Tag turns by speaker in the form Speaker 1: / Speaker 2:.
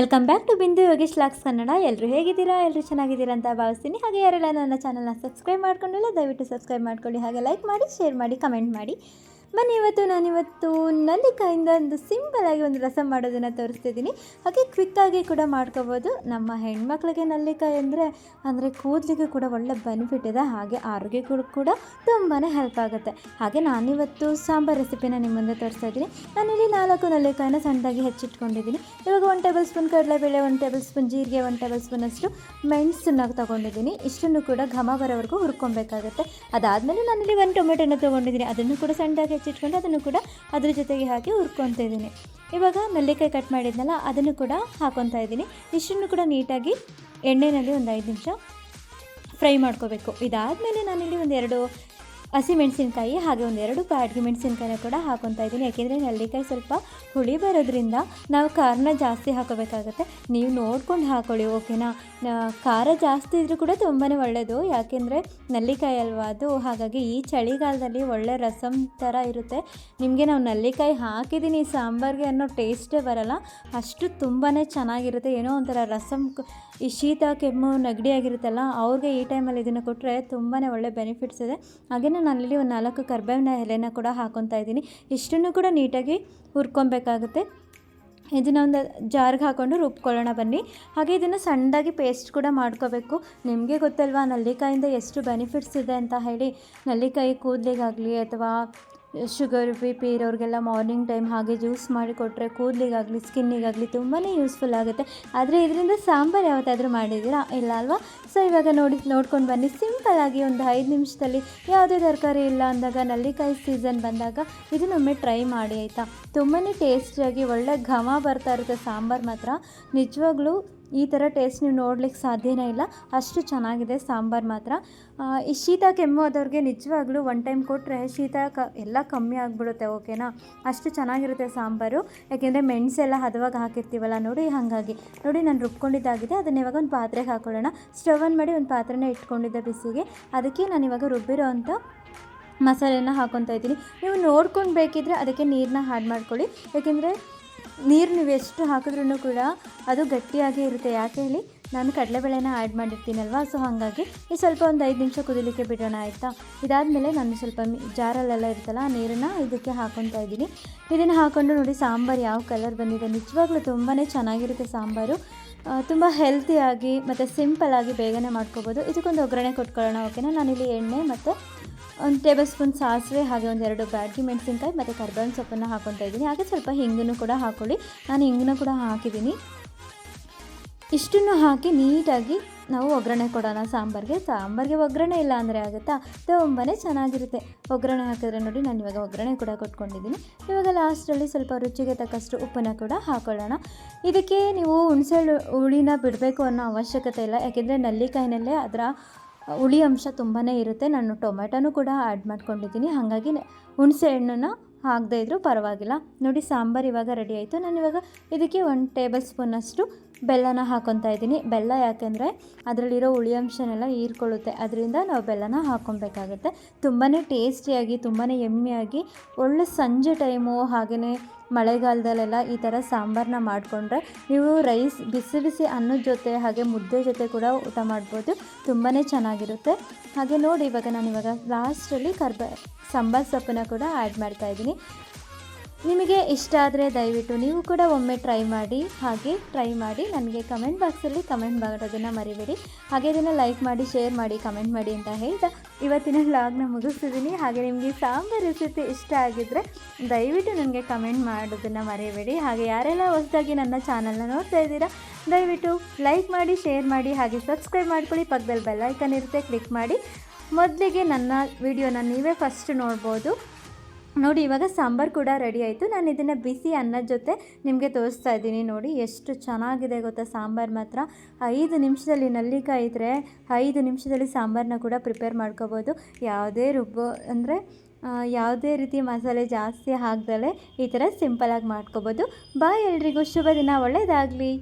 Speaker 1: Welcome back to ಬಿಂದು Yogesh LOX Kannada. ಎಲ್ಲರೂ ಹೇಗಿದ್ದೀರಾ? ಎಲ್ಲರೂ ಚೆನ್ನಾಗಿದ್ದೀರಾ ಅಂತ ಭಾವಿಸ್ತೀನಿ. ಹಾಗೆ ಯಾರೆಲ್ಲ ನನ್ನ ಚಾನಲ್ನ ಸಬ್ಸ್ಕ್ರೈಬ್ ಮಾಡ್ಕೊಂಡಿಲ್ಲ, ದಯವಿಟ್ಟು ಸಬ್ಸ್ಕ್ರೈಬ್ ಮಾಡ್ಕೊಳ್ಳಿ. ಹಾಗೆ ಲೈಕ್ ಮಾಡಿ ಶೇರ್ ಮಾಡಿ ಕಮೆಂಟ್ ಮಾಡಿ. ಬನ್ನಿ, ಇವತ್ತು ನಾನಿವತ್ತು ನಲ್ಲಿಕಾಯಿಂದ ಒಂದು ಸಿಂಪಲಾಗಿ ಒಂದು ರಸ ಮಾಡೋದನ್ನು ತೋರಿಸ್ತಿದ್ದೀನಿ. ಹಾಗೆ ಕ್ವಿಕ್ಕಾಗಿ ಕೂಡ ಮಾಡ್ಕೋಬೋದು. ನಮ್ಮ ಹೆಣ್ಮಕ್ಳಿಗೆ ನಲ್ಲಿಕಾಯಿ ಅಂದರೆ ಅಂದರೆ ಕೂದಲಿಗೆ ಕೂಡ ಒಳ್ಳೆ ಬೆನಿಫಿಟ್ ಇದೆ. ಹಾಗೆ ಆರೋಗ್ಯಗಳು ಕೂಡ ತುಂಬಾ ಹೆಲ್ಪ್ ಆಗುತ್ತೆ. ಹಾಗೆ ನಾನಿವತ್ತು ಸಾಂಬಾರ್ ರೆಸಿಪಿನ ನಿಮ್ಮ ಮುಂದೆ ತೋರಿಸ್ತಾ ಇದ್ದೀನಿ. ನಾನಿಲ್ಲಿ ನಾಲ್ಕು ನಲ್ಲಿಕಾಯಿನ ಸಣ್ಣದಾಗಿ ಹೆಚ್ಚಿಟ್ಕೊಂಡಿದ್ದೀನಿ. ಇವಾಗ ಒಂದು ಟೇಬಲ್ ಸ್ಪೂನ್ ಕಡಲೆಬೇಳೆ ಒಂದು ಟೇಬಲ್ ಸ್ಪೂನ್ ಜೀರಿಗೆ ಒಂದು ಟೇಬಲ್ ಸ್ಪೂನ್ ಅಷ್ಟು ಮೆಣಸನ್ನ ತೊಗೊಂಡಿದ್ದೀನಿ. ಇಷ್ಟನ್ನು ಕೂಡ ಘಮ ಬರೋವರೆಗೂ ಹುರ್ಕೊಬೇಕಾಗುತ್ತೆ. ಅದಾದಮೇಲೆ ನಾನಿಲ್ಲಿ ಒಂದು ಟೊಮೆಟೊನ ತೊಗೊಂಡಿದ್ದೀನಿ. ಅದನ್ನು ಕೂಡ ಸಣ್ಣದಾಗಿ ಹೆಚ್ಚಿಟ್ಕೊಂಡು ಅದನ್ನು ಕೂಡ ಅದ್ರ ಜೊತೆಗೆ ಹಾಕಿ ಹುರ್ಕೊತಾ ಇದ್ದೀನಿ. ಇವಾಗ ನೆಲ್ಲಿಕಾಯಿ ಕಟ್ ಮಾಡಿದ್ನಲ್ಲ, ಅದನ್ನು ಕೂಡ ಹಾಕೊತಾ ಇದ್ದೀನಿ. ಇಷ್ಟನ್ನು ಕೂಡ ನೀಟಾಗಿ ಎಣ್ಣೆಯಲ್ಲಿ ಒಂದು ಐದು ನಿಮಿಷ ಫ್ರೈ ಮಾಡ್ಕೋಬೇಕು. ಇದಾದಮೇಲೆ ನಾನಿಲ್ಲಿ ಒಂದು ಎರಡು ಹಸಿಮೆಣಸಿನ್ಕಾಯಿ ಹಾಗೆ ಒಂದು ಎರಡು ಪ್ಯಾಟ್ಗೆ ಮೆಣಸಿನ್ಕಾಯಿನ ಕೂಡ ಹಾಕೊತಾ ಇದ್ದೀನಿ. ಯಾಕೆಂದರೆ ನೆಲ್ಲಿಕಾಯಿ ಸ್ವಲ್ಪ ಹುಳಿ ಬರೋದ್ರಿಂದ ನಾವು ಖಾರನ ಜಾಸ್ತಿ ಹಾಕೋಬೇಕಾಗುತ್ತೆ. ನೀವು ನೋಡ್ಕೊಂಡು ಹಾಕೊಳ್ಳಿ, ಓಕೆನಾ? ಖಾರ ಜಾಸ್ತಿ ಇದ್ರೂ ಕೂಡ ತುಂಬಾ ಒಳ್ಳೆಯದು ಯಾಕೆಂದರೆ ನೆಲ್ಲಿಕಾಯಿ ಅಲ್ವಾ ಅದು? ಹಾಗಾಗಿ ಈ ಚಳಿಗಾಲದಲ್ಲಿ ಒಳ್ಳೆ ರಸಮ್ ಥರ ಇರುತ್ತೆ. ನಿಮಗೆ ನಾವು ನೆಲ್ಲಿಕಾಯಿ ಹಾಕಿದ್ದೀನಿ, ಸಾಂಬಾರಿಗೆ ಅನ್ನೋ ಟೇಸ್ಟೇ ಬರಲ್ಲ. ಅಷ್ಟು ತುಂಬಾ ಚೆನ್ನಾಗಿರುತ್ತೆ. ಏನೋ ಒಂಥರ ರಸಮ್ ಈ ಶೀತ ಕೆಮ್ಮು ನೆಗಡಿ ಆಗಿರುತ್ತಲ್ಲ, ಅವ್ರಿಗೆ ಈ ಟೈಮಲ್ಲಿ ಇದನ್ನು ಕೊಟ್ಟರೆ ತುಂಬಾ ಒಳ್ಳೆ ಬೆನಿಫಿಟ್ಸ್ ಇದೆ. ಹಾಗೆಯೇ ನಾನಲ್ಲಿ ಒಂದು ನಾಲ್ಕು ಕರ್ಬೇವಿನ ಎಲೆನ ಕೂಡ ಹಾಕೊತಾ ಇದ್ದೀನಿ. ಇಷ್ಟನ್ನು ಕೂಡ ನೀಟಾಗಿ ಹುರ್ಕೊಬೇಕಾಗುತ್ತೆ. ಇದನ್ನು ಒಂದು ಜಾರ್ಗೆ ಹಾಕ್ಕೊಂಡು ರುಬ್ಕೊಳ್ಳೋಣ ಬನ್ನಿ. ಹಾಗೆ ಇದನ್ನು ಸಣ್ಣದಾಗಿ ಪೇಸ್ಟ್ ಕೂಡ ಮಾಡ್ಕೋಬೇಕು. ನಿಮಗೆ ಗೊತ್ತಲ್ವಾ, ನಲ್ಲಿಕಾಯಿಂದ ಎಷ್ಟು ಬೆನಿಫಿಟ್ಸ್ ಇದೆ ಅಂತ ಹೇಳಿ. ನಲ್ಲಿಕಾಯಿ ಕೂದಲಿಗಾಗಲಿ ಅಥವಾ ಶುಗರ್, ಬಿ ಪಿ ಇರೋರಿಗೆಲ್ಲ ಮಾರ್ನಿಂಗ್ ಟೈಮ್ ಹಾಗೆ ಜ್ಯೂಸ್ ಮಾಡಿ ಕೊಟ್ಟರೆ ಕೂದಲಿಗಾಗಲಿ, ಸ್ಕಿನ್ನಿಗಾಗಲಿ ತುಂಬಾ ಯೂಸ್ಫುಲ್ ಆಗುತ್ತೆ. ಆದರೆ ಇದರಿಂದ ಸಾಂಬಾರು ಯಾವತ್ತಾದರೂ ಮಾಡಿದ್ದೀರಾ? ಇಲ್ಲ ಅಲ್ವಾ? ಸೊ ಇವಾಗ ನೋಡಿ, ನೋಡ್ಕೊಂಡು ಬನ್ನಿ. ಸಿಂಪಲ್ಲಾಗಿ ಒಂದು ಐದು ನಿಮಿಷದಲ್ಲಿ ಯಾವುದೇ ತರಕಾರಿ ಇಲ್ಲ ಅಂದಾಗ ನಲ್ಲಿಕಾಯಿ ಸೀಸನ್ ಬಂದಾಗ ಇದನ್ನೊಮ್ಮೆ ಟ್ರೈ ಮಾಡಿ, ಆಯಿತಾ? ತುಂಬಾ ಟೇಸ್ಟಿಯಾಗಿ ಒಳ್ಳೆ ಘಮ ಬರ್ತಾ ಇರುತ್ತೆ ಸಾಂಬಾರು ಮಾತ್ರ. ನಿಜವಾಗ್ಲೂ ಈ ಥರ ಟೇಸ್ಟ್ ನೀವು ನೋಡ್ಲಿಕ್ಕೆ ಸಾಧ್ಯನೇ ಇಲ್ಲ. ಅಷ್ಟು ಚೆನ್ನಾಗಿದೆ ಸಾಂಬಾರು ಮಾತ್ರ. ಈ ಶೀತ ಕೆಮ್ಮು ಆದವ್ರಿಗೆ ನಿಜವಾಗ್ಲೂ ಒನ್ ಟೈಮ್ ಕೊಟ್ಟರೆ ಶೀತ ಕ, ಎಲ್ಲ ಕಮ್ಮಿ ಆಗಿಬಿಡುತ್ತೆ ಓಕೆನಾ ಅಷ್ಟು ಚೆನ್ನಾಗಿರುತ್ತೆ ಸಾಂಬಾರು. ಯಾಕೆಂದರೆ ಮೆಣಸೆಲ್ಲ ಹದವಾಗಿ ಹಾಕಿರ್ತೀವಲ್ಲ ನೋಡಿ, ಹಾಗಾಗಿ. ನೋಡಿ, ನಾನು ರುಬ್ಕೊಂಡಿದ್ದಾಗಿದೆ. ಅದನ್ನ ಇವಾಗ ಒಂದು ಪಾತ್ರೆಗೆ ಹಾಕೊಳ್ಳೋಣ. ಸ್ಟವ್ ಆನ್ ಮಾಡಿ ಒಂದು ಪಾತ್ರೆನ ಇಟ್ಕೊಂಡಿದ್ದೆ ಬಿಸಿಗೆ. ಅದಕ್ಕೆ ನಾನು ಇವಾಗ ರುಬ್ಬಿರೋ ಅಂಥ ಮಸಾಲೆನ ಹಾಕೊತಾ ಇದ್ದೀನಿ. ನೀವು ನೋಡ್ಕೊಂಡು ಬೇಕಿದ್ರೆ ಅದಕ್ಕೆ ನೀರನ್ನ ಹಾಡ್ ಮಾಡ್ಕೊಳ್ಳಿ. ಯಾಕೆಂದರೆ ನೀರು ನೀವು ಎಷ್ಟು ಹಾಕಿದ್ರೂ ಕೂಡ ಅದು ಗಟ್ಟಿಯಾಗಿ ಇರುತ್ತೆ. ಯಾಕೆ ಹೇಳಿ, ನಾನು ಕಡಲೆಬೇಳೆನ ಆ್ಯಡ್ ಮಾಡಿರ್ತೀನಲ್ವ? ಸೊ ಹಾಗಾಗಿ ಈ ಸ್ವಲ್ಪ ಒಂದು ಐದು ನಿಮಿಷ ಕುದಿಲಿಕ್ಕೆ ಬಿಡೋಣ ಆಯಿತಾ? ಇದಾದಮೇಲೆ ನಾನು ಸ್ವಲ್ಪ ಜಾರಲ್ಲೆಲ್ಲ ಇರುತ್ತಲ್ಲ, ಆ ನೀರನ್ನು ಇದಕ್ಕೆ ಹಾಕೊತಾ ಇದ್ದೀನಿ. ಇದನ್ನು ಹಾಕ್ಕೊಂಡು ನೋಡಿ ಸಾಂಬಾರು ಯಾವ ಕಲರ್ ಬಂದಿದೆ. ನಿಜವಾಗ್ಲೂ ತುಂಬಾ ಚೆನ್ನಾಗಿರುತ್ತೆ ಸಾಂಬಾರು. ತುಂಬ ಹೆಲ್ತಿಯಾಗಿ ಮತ್ತು ಸಿಂಪಲ್ಲಾಗಿ ಬೇಗನೆ ಮಾಡ್ಕೋಬೋದು. ಇದಕ್ಕೊಂದು ಒಗ್ಗರಣೆ ಕೊಟ್ಕೊಳ್ಳೋಣ ಓಕೆನಾ ನಾನಿಲ್ಲಿ ಎಣ್ಣೆ ಮತ್ತು ಒಂದು ಟೇಬಲ್ ಸ್ಪೂನ್ ಸಾಸಿವೆ ಹಾಗೆ ಒಂದೆರಡು ಬ್ಯಾಟಿ ಮೆಣಸಿನ್ಕಾಯಿ ಮತ್ತು ಕರ್ಬೇವಿನ ಸೊಪ್ಪನ್ನು ಹಾಕ್ಕೊತಾ ಇದ್ದೀನಿ. ಹಾಗೆ ಸ್ವಲ್ಪ ಹಿಂಗನ್ನು ಕೂಡ ಹಾಕ್ಕೊಳ್ಳಿ ನಾನು ಹಿಂಗನ್ನು ಕೂಡ ಹಾಕಿದ್ದೀನಿ. ಇಷ್ಟನ್ನು ಹಾಕಿ ನೀಟಾಗಿ ನಾವು ಒಗ್ಗರಣೆ ಕೊಡೋಣ. ಸಾಂಬಾರಿಗೆ. ಸಾಂಬಾರಿಗೆ ಒಗ್ಗರಣೆ ಇಲ್ಲ ಅಂದರೆ ಆಗುತ್ತಾ? ತುಂಬಾ ಚೆನ್ನಾಗಿರುತ್ತೆ. ಒಗ್ಗರಣೆ ಹಾಕಿದ್ರೆ ನೋಡಿ ನಾನು ಇವಾಗ ಒಗ್ಗರಣೆ ಕೂಡ ಕೊಟ್ಕೊಂಡಿದ್ದೀನಿ. ಇವಾಗ ಲಾಸ್ಟಲ್ಲಿ ಸ್ವಲ್ಪ ರುಚಿಗೆ ತಕ್ಕಷ್ಟು ಉಪ್ಪನ್ನು ಕೂಡ ಹಾಕೊಳ್ಳೋಣ. ಇದಕ್ಕೆ ನೀವು ಹುಣಸೆ ಹುಳಿನ ಬಿಡಬೇಕು ಅನ್ನೋ ಅವಶ್ಯಕತೆ ಇಲ್ಲ. ಯಾಕೆಂದರೆ ನಲ್ಲಿಕಾಯಿನಲ್ಲೇ ಅದರ ಹುಳಿ ಅಂಶ ತುಂಬಾ ಇರುತ್ತೆ. ನಾನು ಟೊಮೆಟೊನೂ ಕೂಡ ಆ್ಯಡ್ ಮಾಡ್ಕೊಂಡಿದ್ದೀನಿ. ಹಾಗಾಗಿ ಹುಣಸೆ ಹಣ್ಣನ್ನು ಹಾಕದೇ ಇದ್ದರೂ ಪರವಾಗಿಲ್ಲ. ನೋಡಿ, ಸಾಂಬಾರು ಇವಾಗ ರೆಡಿ ಆಯಿತು. ನಾನು ಇವಾಗ ಇದಕ್ಕೆ ಒಂದು ಟೇಬಲ್ ಸ್ಪೂನಷ್ಟು ಬೆಲ್ಲನ ಹಾಕೊತಾ ಇದ್ದೀನಿ. ಬೆಲ್ಲ ಯಾಕೆಂದರೆ ಅದರಲ್ಲಿರೋ ಹುಳಿ ಅಂಶನೆಲ್ಲ ಹೀರ್ಕೊಳ್ಳುತ್ತೆ. ಅದರಿಂದ ನಾವು ಬೆಲ್ಲನ ಹಾಕೊಬೇಕಾಗುತ್ತೆ ತುಂಬಾ ಟೇಸ್ಟಿಯಾಗಿ ತುಂಬಾ ಎಮ್ಮೆಯಾಗಿ ಒಳ್ಳೆ ಸಂಜೆ ಟೈಮು ಹಾಗೆಯೇ ಮಳೆಗಾಲದಲ್ಲೆಲ್ಲ ಈ ಥರ ಸಾಂಬಾರನ್ನ ಮಾಡಿಕೊಂಡ್ರೆ ನೀವು ರೈಸ್ ಬಿಸಿ ಬಿಸಿ ಅನ್ನದ ಜೊತೆ ಹಾಗೆ ಮುದ್ದೆ ಜೊತೆ ಕೂಡ ಊಟ ಮಾಡ್ಬೋದು. ತುಂಬಾ ಚೆನ್ನಾಗಿರುತ್ತೆ. ಹಾಗೆ ನೋಡಿ ಇವಾಗ ನಾನು ಇವಾಗ ಲಾಸ್ಟಲ್ಲಿ ಕರ್ಬ, ಸಾಂಬಾರ್ ಸೊಪ್ಪನ್ನ ಕೂಡ ಆ್ಯಡ್ ಮಾಡ್ತಾ ಇದ್ದೀನಿ. ನಿಮಗೆ ಇಷ್ಟ ಆದರೆ ದಯವಿಟ್ಟು ನೀವು ಕೂಡ ಒಮ್ಮೆ ಟ್ರೈ ಮಾಡಿ, ಹಾಗೆ ಟ್ರೈ ಮಾಡಿ ನನಗೆ ಕಮೆಂಟ್ ಬಾಕ್ಸಲ್ಲಿ ಕಮೆಂಟ್ ಮಾಡೋದನ್ನು ಮರಿಬೇಡಿ. ಹಾಗೆ ಇದನ್ನು ಲೈಕ್ ಮಾಡಿ ಶೇರ್ ಮಾಡಿ ಕಮೆಂಟ್ ಮಾಡಿ ಅಂತ ಹೇಳ್ತಾ ಇವತ್ತಿನ ವ್ಲಾಗ್ನ ಮುಗಿಸ್ತಿದ್ದೀನಿ ಹಾಗೆ ನಿಮಗೆ ಸಾಂಬಾರ್ ರೆಸಿಪಿ ಇಷ್ಟ ಆಗಿದ್ದರೆ ದಯವಿಟ್ಟು ನನಗೆ ಕಮೆಂಟ್ ಮಾಡೋದನ್ನು ಮರಿಬೇಡಿ. ಹಾಗೆ ಯಾರೆಲ್ಲ ಹೊಸದಾಗಿ ನನ್ನ ಚಾನಲ್ನ ನೋಡ್ತಾ ಇದ್ದೀರಾ, ದಯವಿಟ್ಟು ಲೈಕ್ ಮಾಡಿ ಶೇರ್ ಮಾಡಿ, ಹಾಗೆ ಸಬ್ಸ್ಕ್ರೈಬ್ ಮಾಡ್ಕೊಳ್ಳಿ. ಪಕ್ಕದಲ್ಲಿ ಬೆಲ್ಲೈಕನ್ ಇರುತ್ತೆ ಕ್ಲಿಕ್ ಮಾಡಿ. ಮೊದಲಿಗೆ ನನ್ನ ವಿಡಿಯೋನ ನೀವೇ ಫಸ್ಟ್ ನೋಡ್ಬೋದು. ನೋಡಿ, ಇವಾಗ ಸಾಂಬಾರು ಕೂಡ ರೆಡಿ ಆಯಿತು. ನಾನು ಇದನ್ನು ಬಿಸಿ ಅನ್ನದ ಜೊತೆ ನಿಮಗೆ ತೋರಿಸ್ತಾ ಇದ್ದೀನಿ ನೋಡಿ, ಎಷ್ಟು ಚೆನ್ನಾಗಿದೆ ಗೊತ್ತಾ ಸಾಂಬಾರು ಮಾತ್ರ. ಐದು ನಿಮಿಷದಲ್ಲಿ ನಲ್ಲಿಕಾಯಿ ಇದ್ದರೆ ಐದು ನಿಮಿಷದಲ್ಲಿ ಸಾಂಬಾರನ್ನ ಕೂಡ ಪ್ರಿಪೇರ್ ಮಾಡ್ಕೋಬೋದು. ಯಾವುದೇ ರುಬ್ಬೋ, ಅಂದರೆ ಯಾವುದೇ ರೀತಿ ಮಸಾಲೆ ಜಾಸ್ತಿ ಹಾಕ್ದಲೇ ಈ ಥರ ಸಿಂಪಲಾಗಿ ಮಾಡ್ಕೋಬೋದು. ಬಾಯ್ ಎಲ್ರಿಗೂ, ಶುಭ ದಿನ ಒಳ್ಳೆಯದಾಗಲಿ